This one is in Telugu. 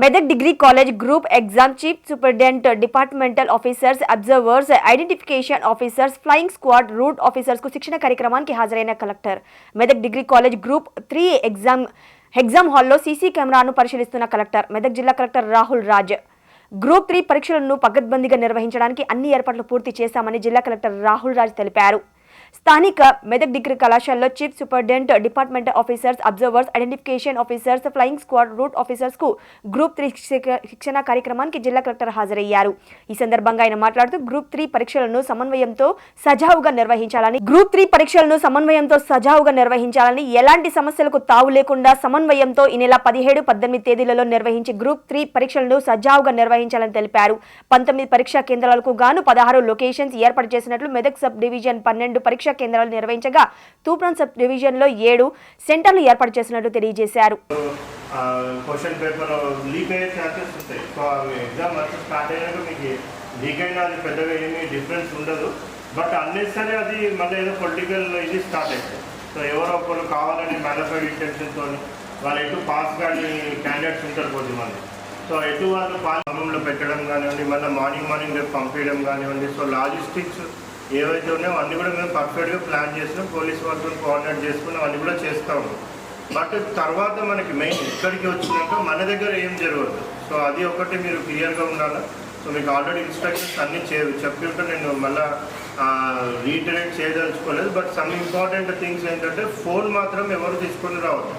Medak degree college group exam chief superintendent departmental officers observers identification officers flying squad route ఆఫీసర్స్కు శిక్షణ కార్యక్రమానికి హాజరైన collector. Medak degree college group three exam exam హాల్లో సీసీ కెమెరాను పరిశీలిస్తున్న కలెక్టర్. మెదక్ జిల్లా collector Rahul Raj. Group three పరీక్షలను పగద్బందీగా నిర్వహించడానికి అన్ని ఏర్పాట్లు పూర్తి చేశామని జిల్లా కలెక్టర్ రాహుల్ రాజ్ తెలిపారు. స్థానిక మెదక్ డిగ్రీ కళాశాలలో chief superintendent department officers observers identification officers flying squad route ఆఫీసర్స్కు group three శిక్షణ కార్యక్రమానికి జిల్లా కలెక్టర్ హాజరయ్యారు. ఈ సందర్భంగా ఆయన మాట్లాడుతూ గ్రూప్ త్రీ పరీక్షలను సమన్వయంతో సజావుగా నిర్వహించాలని గ్రూప్ త్రీ పరీక్షలను సమన్వయంతో సజావుగా నిర్వహించాలని ఎలాంటి సమస్యలకు తావు లేకుండా సమన్వయంతో ఈ నెల పదిహేడు పద్దెనిమిది తేదీలలో నిర్వహించి గ్రూప్ త్రీ పరీక్షలను సజావుగా నిర్వహించాలని తెలిపారు. పంతొమ్మిది పరీక్షా కేంద్రాలకు గాను పదహారు లొకేషన్స్ ఏర్పాటు చేసినట్లు మెదక్ సబ్ డివిజన్ పన్నెండు పరీక్ష కేంద్రాలు నిర్వహించగా తూప్రాన్ సబ్ డివిజన్లో ఏడు సెంటర్లు ఏర్పాటు చేసినట్లు తెలియజేశారు. క్వశ్చన్ పేపర్ లీక్ అయ్యే ఛాన్సెస్ ఉంటాయి. సో ఎగ్జామ్ వర్క్ స్టార్ట్ అయ్యాక మీకు లీక్ అయినా అది పెద్దగా ఏమీ డిఫరెన్స్ ఉండదు. బట్ అన్నెసరీ అది మళ్ళీ ఏదో పొలిటికల్ ఇది స్టార్ట్ అవుతుంది సో ఎవరో ఒకరు కావాలని మ్యానుఫైడ్ ఇంటెన్షన్తో వాళ్ళు ఎటు పాస్ కానీ క్యాండిడేట్స్ ఉంటారు కొద్దిమంది సో ఎటు వాళ్ళు పాలనలో పెట్టడం కానివ్వండి మళ్ళీ మార్నింగ్ మార్నింగ్ రేపు పంపించడం కానివ్వండి. సో లాజిస్టిక్స్ ఏవైతే ఉన్నాయో అన్నీ కూడా మేము పర్ఫెక్ట్గా ప్లాన్ చేసినాం. పోలీస్ వాళ్ళతో కోఆర్డినేట్ చేసుకున్నాం అన్నీ కూడా చేస్తాము. బట్ తర్వాత మనకి మెయిన్ ఇక్కడికి వచ్చినాక మన దగ్గర ఏం జరగదు. సో అది ఒకటి మీరు క్లియర్గా ఉండాలి? సో మీకు ఆల్రెడీ ఇన్స్ట్రక్షన్స్ అన్నీ చే చెప్పి ఉంటే నేను మళ్ళీ రీటరేట్ చేయదలుచుకోలేదు. బట్ సమ్ ఇంపార్టెంట్ థింగ్స్ ఏంటంటే ఫోన్ మాత్రం ఎవరు తీసుకొని రావద్దు.